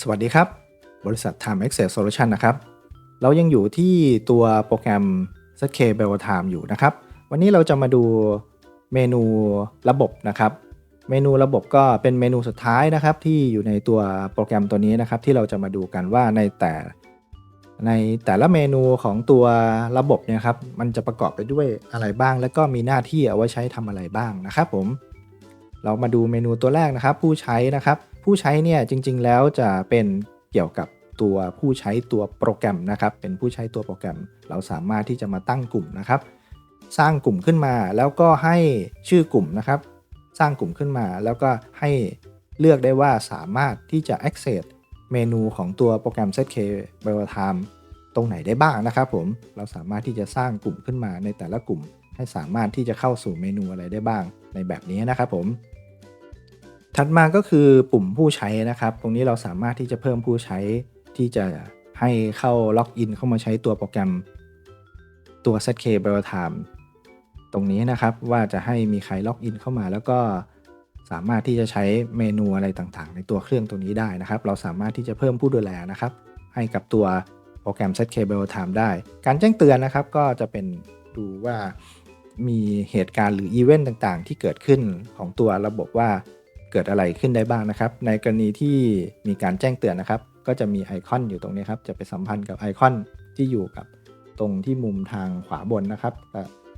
สวัสดีครับ บริษัท Time Access Solution นะครับ เรายังอยู่ที่ตัวโปรแกรม ZK b e l Time อยู่นะครับ วันนี้เราจะมาดูเมนูระบบนะครับ เมนูระบบก็เป็นเมนูสุดท้ายนะครับ ที่อยู่ในตัวโปรแกรมตัวนี้นะครับ ที่เราจะมาดูกันว่าในแต่ ในแต่ละเมนูของตัวระบบเนี่ยครับ มันจะประกอบไปด้วยอะไรบ้าง แล้วก็มีหน้าที่เอาไว้ใช้ทำอะไรบ้างนะครับ ผม เรามาดูเมนูตัวแรกนะครับ ผู้ใช้นะครับ ผู้ใช้เนี่ยจริง ๆ แล้วจะเป็นเกี่ยวกับตัวผู้ใช้ตัวโปรแกรมนะครับ เป็นผู้ใช้ตัวโปรแกรม เราสามารถที่จะมาตั้งกลุ่มนะครับ สร้างกลุ่มขึ้นมาแล้วก็ให้ชื่อกลุ่มนะครับ สร้างกลุ่มขึ้นมาแล้วก็ให้เลือกได้ว่าสามารถที่จะ access เมนูของตัวโปรแกรม ZK b i o Time ตรงไหนได้บ้างนะครับผม เราสามารถที่จะสร้างกลุ่มขึ้นมาในแต่ละกลุ่ม ให้สามารถที่จะเข้าสู่เมนูอะไรได้บ้างในแบบนี้นะครับผม ถัดมาก็คือปุ่มผู้ใช้นะครับ ตรงนี้เราสามารถที่จะเพิ่มผู้ใช้ที่จะให้เข้าล็อกอินเข้ามาใช้ตัวโปรแกรมตัว ZK b i o Time ตรงนี้นะครับว่าจะให้มีใครล็อกอินเข้ามา แล้วก็สามารถที่จะใช้เมนูอะไรต่างๆ ในตัวเครื่องตัวนี้ได้นะครับ เราสามารถที่จะเพิ่มผู้ดูแลนะครับ ให้กับตัวโปรแกรม ZK b i o Time ได้ การแจ้งเตือนนะครับก็จะเป็นดูว่ามีเหตุการณ์หรืออีเวนต์ต่างๆ ที่เกิดขึ้นของตัวระบบว่า เกิดอะไรขึ้นได้บ้างนะครับ ในกรณีที่มีการแจ้งเตือนนะครับ ก็จะมีไอคอนอยู่ตรงนี้ครับ จะไปสัมพันธ์กับไอคอนที่อยู่กับตรงที่มุมทางขวาบนนะครับ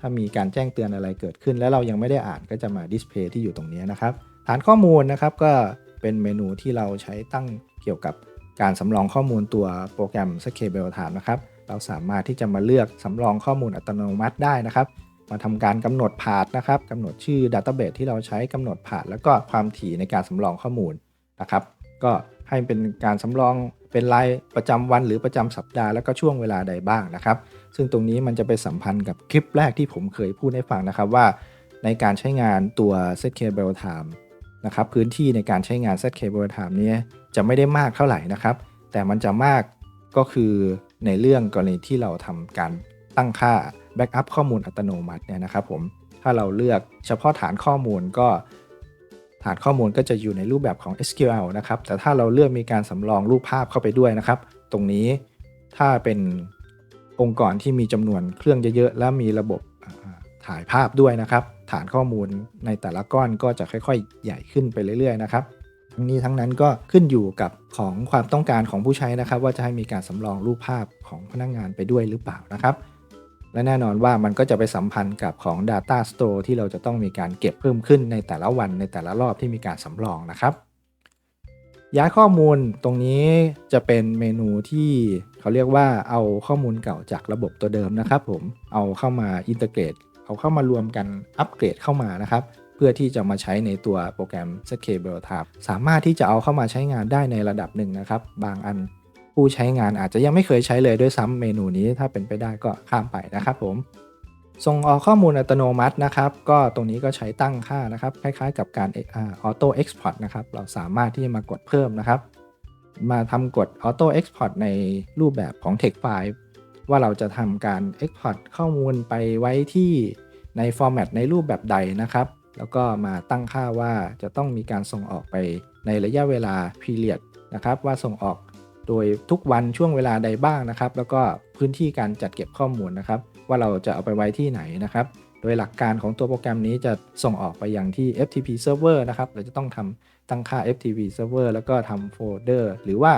ถ้ามีการแจ้งเตือนอะไรเกิดขึ้น แล้วเรายังไม่ได้อ่านก็จะมาดิสเพย์ที่อยู่ตรงนี้นะครับ ฐานข้อมูลนะครับก็เป็นเมนูที่เราใช้ตั้งเกี่ยวกับการสำรองข้อมูลตัวโปรแกรม s c a b l e Time นะครับ เราสามารถที่จะมาเลือกสำรองข้อมูลอัตโนมัติได้นะครับ มาทำการกำหนดพาธนะครับกำหนดชื่อ Database ที่เราใช้กำหนดพาธแล้วก็ความถี่ในการสำรองข้อมูลนะครับ ก็ให้เป็นการสำรองเป็นรายประจำวันหรือประจำสัปดาห์แล้วก็ช่วงเวลาใดบ้างนะครับ ซึ่งตรงนี้มันจะไปสัมพันธ์กับคลิปแรกที่ผมเคยพูดให้ฟังนะครับว่า ในการใช้งานตัว ZK b e l Time นะครับพื้นที่ในการใช้งาน ZK b e l Time นี้จะไม่ได้มากเท่าไหร่นะครับ แต่มันจะมากก็คือในเรื่องกรณีที่เราทำการตั้งค่า แบ็กอัพข้อมูลอัตโนมัติเนี่ยนะครับผมถ้าเราเลือกเฉพาะฐานข้อมูลก็ ฐานข้อมูลก็จะอยู่ในรูปแบบของ SQL นะครับ แต่ถ้าเราเลือกมีการสำรองรูปภาพเข้าไปด้วยนะครับ ตรงนี้ถ้าเป็นองค์กรที่มีจำนวนเครื่องเยอะๆ และมีระบบถ่ายภาพด้วยนะครับ ฐานข้อมูลในแต่ละก้อนก็จะค่อยๆ ใหญ่ขึ้นไปเรื่อยๆ นะครับทั้งนี้ทั้งนั้นก็ขึ้นอยู่กับของความต้องการของผู้ใช้นะครับ ว่าจะให้มีการสำรองรูปภาพของพนักงงานไปด้วยหรือเปล่านะครับ และแน่นอนว่ามันก็จะไปสัมพันธ์กับของ Data Store ที่เราจะต้องมีการเก็บเพิ่มขึ้นในแต่ละวันในแต่ละรอบที่มีการสำรองนะครับ ย้ายข้อมูลตรงนี้จะเป็นเมนูที่เขาเรียกว่าเอาข้อมูลเก่าจากระบบตัวเดิมนะครับผมเอาเข้ามาอินเตอร์เกรตเอาเข้ามารวมกันอัปเกรดเข้ามานะครับเพื่อที่จะมาใช้ในตัวโปรแกรม ZK b e Time สามารถที่จะเอาเข้ามาใช้งานได้ในระดับหนึ่งนะครับ บางอัน ผู้ใช้งานอาจจะยังไม่เคยใช้เลยด้วยซ้ำเมนูนี้ถ้าเป็นไปได้ก็ข้ามไปนะครับผมส่งออกข้อมูลอัตโนมัตินะครับ ก็ตรงนี้ก็ใช้ตั้งค่านะครับ คล้ายๆ กับการออโต้เอ็กซ์พอร์ตนะครับ เราสามารถที่จะมากดเพิ่มนะครับ มาทำกดออโต้เอ็กซ์พอร์ตในรูปแบบของ Text File ว่าเราจะทำการ Export ข้อมูลไปไว้ที่ในฟอร์แมตในรูปแบบใดนะครับ แล้วก็มาตั้งค่าว่าจะต้องมีการส่งออกไปในระยะเวลา period นะครับ ว่าส่งออก โดยทุกวันช่วงเวลาใดบ้างนะครับ แล้วก็พื้นที่การจัดเก็บข้อมูลนะครับ ว่าเราจะเอาไปไว้ที่ไหนนะครับ โดยหลักการของตัวโปรแกรมนี้จะส่งออกไปยังที่ FTP server นะครับ เราจะต้องทำตั้งค่า FTP server แล้วก็ทำโฟลเดอร์หรือว่า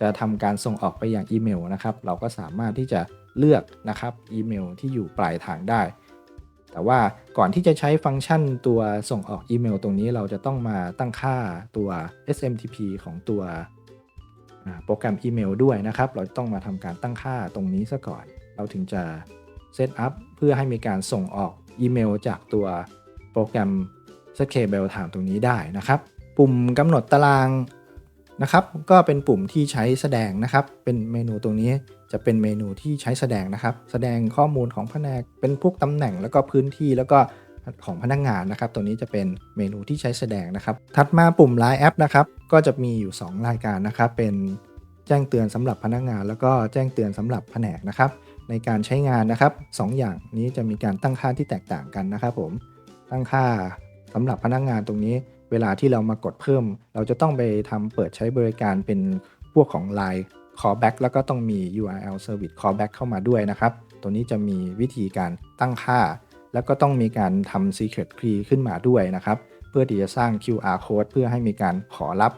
จะทำการส่งออกไปอย่างอีเมลนะครับ เราก็สามารถที่จะเลือกนะครับอีเมลที่อยู่ปลายทางได้ แต่ว่าก่อนที่จะใช้ฟังก์ชันตัวส่งออกอีเมลตรงนี้เราจะต้องมาตั้งค่าตัว SMTP ของตัว โปรแกรมอีเมลด้วยนะครับ เราต้องมาทำการตั้งค่าตรงนี้ซะก่อน เราถึงจะเซตอัพเพื่อให้มีการส่งออกอีเมลจากตัวโปรแกรม s c a b l e Time ตรงนี้ได้นะครับ ปุ่มกำหนดตารางนะครับก็เป็นปุ่มที่ใช้แสดงนะครับ เป็นเมนูตรงนี้จะเป็นเมนูที่ใช้แสดงนะครับ แสดงข้อมูลของแผนกเป็นพวกตำแหน่งแล้วก็พื้นที่แล้วก็ ของพนักงงานนะครับ ตัวนี้จะเป็นเมนูที่ใช้แสดงนะครับ ถัดมาปุ่ม Line แอปนะครับ ก็จะมีอยู่ 2 รายการนะครับ เป็นแจ้งเตือนสำหรับพนักงาน แล้วก็แจ้งเตือนสำหรับแผนกนะครับ ในการใช้งานนะครับ 2ออย่างนี้จะมีการตั้งค่าที่แตกต่างกันนะครับผม ตั้งค่าสำหรับพนักงานตรงนี้ เวลาที่เรามากดเพิ่ม เราจะต้องไปทำเปิดใช้บริการเป็นพวกของ Line callback แล้วก็ต้องมี URL service callback เข้ามาด้วยนะครับ ตัวนี้จะมีวิธีการตั้งค่า แล้วก็ต้องมีการทำ secret key ขึ้นมาด้วยนะครับ เพื่อที่จะสร้าง QR code เพื่อให้มีการขอรับ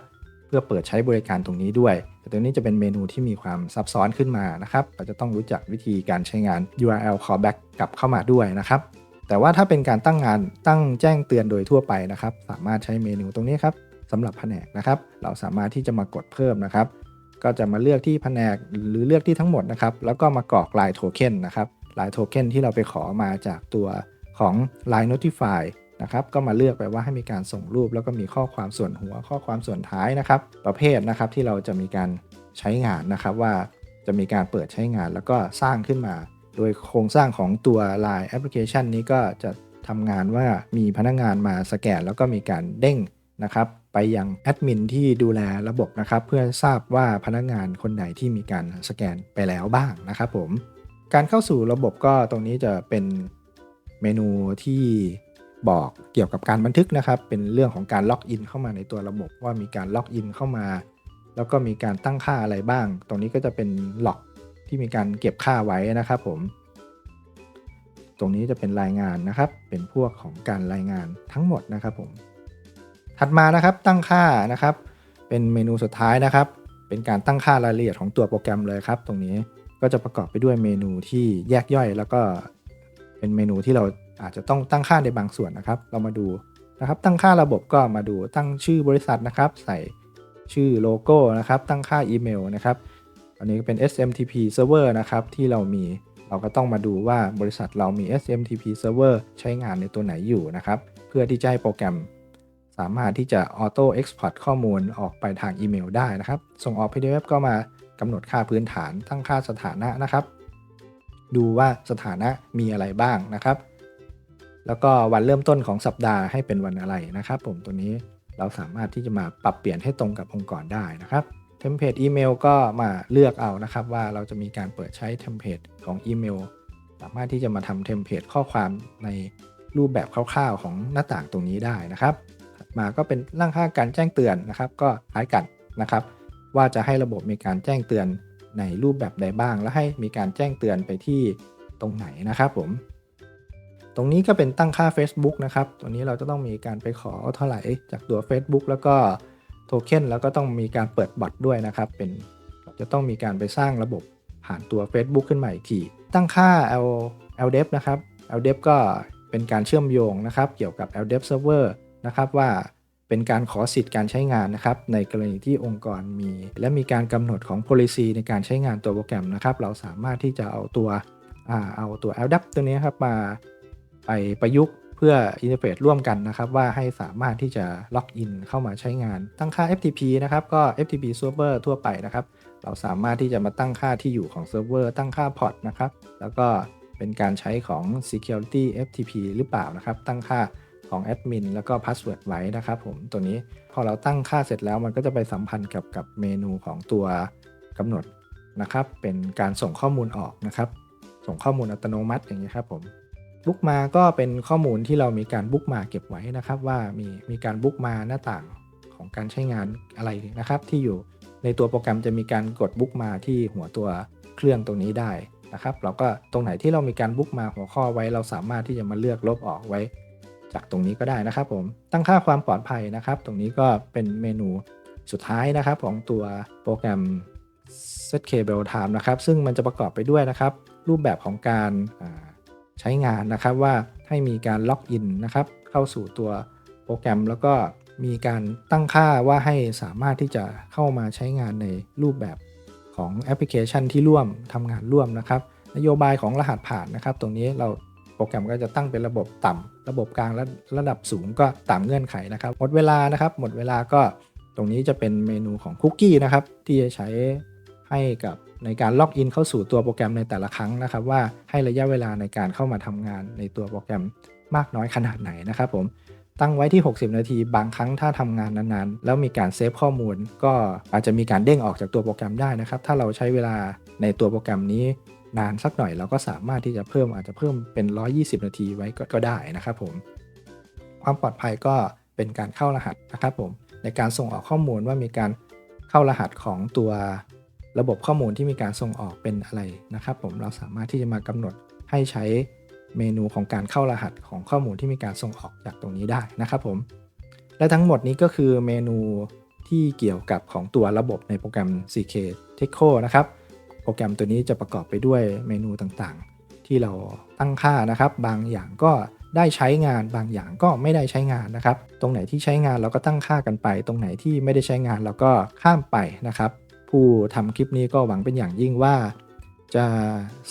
เพื่อเปิดใช้บริการตรงนี้ด้วย แต่ตัวนี้จะเป็นเมนูที่มีความซับซ้อนขึ้นมานะครับเราจะต้องรู้จักวิธีการใช้งาน URL callback กลับเข้ามาด้วยนะครับ แต่ว่าถ้าเป็นการตั้งงานตั้งแจ้งเตือนโดยทั่วไปนะครับ สามารถใช้เมนูตรงนี้ครับสำหรับแผนกนะครับ เราสามารถที่จะมากดเพิ่มนะครับ ก็จะมาเลือกที่แผนกหรือเลือกที่ทั้งหมดนะครับ แล้วก็มากรอกลายโทเค็นนะครับ ลายโทเค็นที่เราไปขอมาจากตัวของ Line Notify นะครับก็มาเลือกไปว่าให้มีการส่งรูป แล้วก็มีข้อความส่วนหัวข้อความส่วนท้ายนะครับ ประเภทนะครับที่เราจะมีการใช้งานนะครับว่าจะมีการเปิดใช้งานแล้วก็สร้างขึ้นมา โดยโครงสร้างของตัว Line Application นี้ก็จะทำงานว่ามีพนักงานมาสแกน แล้วก็มีการเด้งนะครับไปยังแอดมินที่ดูแลระบบนะครับเพื่อทราบว่าพนักงานคนไหนที่มีการสแกนไปแล้วบ้างนะครับผม การเข้าสู่ระบบก็ตรงนี้จะเป็นเมนูที่บอกเกี่ยวกับการบันทึกนะครับ เป็นเรื่องของการล็อกอินเข้ามาในตัวระบบว่ามีการล็อกอินเข้ามา แล้วก็มีการตั้งค่าอะไรบ้าง ตรงนี้ก็จะเป็นล็อกที่มีการเก็บค่าไว้นะครับผม ตรงนี้จะเป็นรายงานนะครับ เป็นพวกของการรายงานทั้งหมดนะครับผม ถัดมานะครับตั้งค่านะครับ เป็นเมนูสุดท้ายนะครับ เป็นการตั้งค่ารายละเอียดของตัวโปรแกรมเลยครับ ตรงนี้ ก็จะประกอบไปด้วยเมนูที่แยกย่อย แล้วก็เป็นเมนูที่เราอาจจะต้องตั้งค่าในบางส่วนนะครับ เรามาดูนะครับ ตั้งค่าระบบก็มาดูตั้งชื่อบริษัทนะครับ ใส่ชื่อโลโก้นะครับ ตั้งค่าอีเมลนะครับอันนี้ก็เป็น SMTP server นะครับ ที่เรามีเราก็ต้องมาดูว่าบริษัทเรามี SMTP server ใช้งานในตัวไหนอยู่นะครับ เพื่อที่จะให้โปรแกรม สามารถที่จะ auto export ข้อมูลออกไปทางอีเมลได้นะครับ ส่งออก PDF ก็มา กำหนดค่าพื้นฐานตั้งค่าสถานะนะครับ ดูว่าสถานะมีอะไรบ้างนะครับ แล้วก็วันเริ่มต้นของสัปดาห์ให้เป็นวันอะไรนะครับ ผมตัวนี้เราสามารถที่จะมาปรับเปลี่ยนให้ตรงกับองค์กรได้นะครับเทมเพลตอีเมลก็มาเลือกเอานะครับ ว่าเราจะมีการเปิดใช้เทมเพลตของอีเมล สามารถที่จะมาทำเทมเพลตข้อความในรูปแบบคร่าวๆ ของหน้าต่างตรงนี้ได้นะครับ มาก็เป็นร่างค่าการแจ้งเตือนนะครับ ก็คล้ายกันนะครับ ว่าจะให้ระบบมีการแจ้งเตือนในรูปแบบใดบ้าง และให้มีการแจ้งเตือนไปที่ตรงไหนนะครับผม ตรงนี้ก็เป็นตั้งค่า Facebook นะครับ ตัวนี้เราจะต้องมีการไปขอเท่าไหร่จากตัว Facebook แล้วก็โทเค็นแล้วก็ต้องมีการเปิดบอทด้วยนะครับ เป็นจะต้องมีการไปสร้างระบบผ่านตัว Facebook ขึ้นมาอีกที ตั้งค่า L LDEP นะครับ LDEP ก็เป็นการเชื่อมโยงนะครับ เกี่ยวกับ LDEP Server นะครับว่า เป็นการขอสิทธิ์การใช้งานนะครับในกรณีที่องค์กรมี และมีการกำหนดของ policy ในการใช้งานตัวโปรแกรมนะครับเราสามารถที่จะเอาตัวอเอาตัว LDAP ตัวนี้ครับมาไปประยุกต์เพื่ออินเทอร์เฟซร่วมกันนะครับ ว่าให้สามารถที่จะล็อกอินเข้ามาใช้งาน ตั้งค่า FTP นะครับก็ FTP server ทั่วไปนะครับ เราสามารถที่จะมาตั้งค่าที่อยู่ของเซิร์ฟเวอร์ตั้งค่าพอร์ตนะครับแล้วก็เป็นการใช้ของ security FTP หรือเปล่านะครับ ตั้งค่า ของแอดมินแล้วก็พาสเวิร์ดไว้นะครับผมตัวนี้พอเราตั้งค่าเสร็จแล้วมันก็จะไปสัมพันธ์กับกับเมนูของตัวกำหนดนะครับเป็นการส่งข้อมูลออกนะครับ ส่งข้อมูลอัตโนมัติอย่างนี้ครับผมบุ๊กมาก็เป็นข้อมูลที่เรามีการบุ๊กมาเก็บไว้นะครับ ว่ามีมีการบุ๊กมาหน้าต่างของการใช้งานอะไรนะครับ ที่อยู่ในตัวโปรแกรมจะมีการกดบุ๊กมาที่หัวตัวเครื่องตรงนี้ได้นะครับ เราก็ตรงไหนที่เรามีการบุ๊กมาหัวข้อไว้เราสามารถที่จะมาเลือกลบออกไว้ จากตรงนี้ก็ได้นะครับผมตั้งค่าความปลอดภัยนะครับ ตรงนี้ก็เป็นเมนูสุดท้ายนะครับของตัวโปรแกรม ZK Bell Time นะครับ ซึ่งมันจะประกอบไปด้วยนะครับ รูปแบบของการใช้งานนะครับว่าให้มีการล็อกอินนะครับ เข้าสู่ตัวโปรแกรมแล้วก็มีการตั้งค่าว่าให้สามารถที่จะเข้ามาใช้งานในรูปแบบของแอปพลิเคชันที่ร่วมทำงานร่วมนะครับ นโยบายของรหัสผ่านนะครับ ตรงนี้เรา โปรแกรมก็จะตั้งเป็นระบบต่ำระบบกลางและระดับสูงก็ตามเงื่อนไขนะครับ หมดเวลานะครับ หมดเวลาก็ตรงนี้จะเป็นเมนูของคุกกี้นะครับ ที่จะใช้ให้กับในการล็อกอินเข้าสู่ตัวโปรแกรมในแต่ละครั้งนะครับ ว่าให้ระยะเวลาในการเข้ามาทำงานในตัวโปรแกรมมากน้อยขนาดไหนนะครับผมตั้งไว้ที่ 60 นาที บางครั้งถ้าทำงานนานๆ แล้วมีการเซฟข้อมูล ก็อาจจะมีการเด้งออกจากตัวโปรแกรมได้นะครับ ถ้าเราใช้เวลาในตัวโปรแกรมนี้ นานสักหน่อยเราก็สามารถที่จะเพิ่มอาจจะเพิ่มเป็น 120 นาทีไว้ก็ได้นะครับผม ความปลอดภัยก็เป็นการเข้ารหัสนะครับผมในการส่งออกข้อมูลว่ามีการเข้ารหัสของตัวระบบข้อมูลที่มีการส่งออกเป็นอะไรนะครับผมเราสามารถที่จะมากำหนดให้ใช้เมนูของการเข้ารหัสของข้อมูลที่มีการส่งออกจากตรงนี้ได้นะครับผมและทั้งหมดนี้ก็คือเมนูที่เกี่ยวกับของตัวระบบในโปรแกรม CK Techo นะครับ โปรแกรมตัวนี้จะประกอบไปด้วยเมนูต่างๆ ที่เราตั้งค่านะครับ บางอย่างก็ได้ใช้งานบางอย่างก็ไม่ได้ใช้งานนะครับ ตรงไหนที่ใช้งานเราก็ตั้งค่ากันไป ตรงไหนที่ไม่ได้ใช้งานเราก็ข้ามไปนะครับ ผู้ทำคลิปนี้ก็หวังเป็นอย่างยิ่งว่า จะ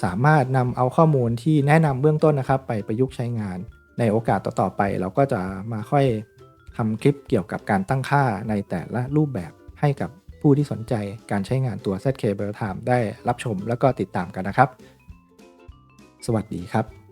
สามารถนำเอาข้อมูลที่แนะนำเบื้องต้นนะครับ ไปประยุกต์ใช้งาน ในโอกาสต่อๆไป เราก็จะมาค่อยทำคลิปเกี่ยวกับการตั้งค่าในแต่ละรูปแบบให้กับ ผู้ที่สนใจการใช้งานตัว ZK b e l Time ได้รับชมแล้วก็ติดตามกันนะครับ สวัสดีครับ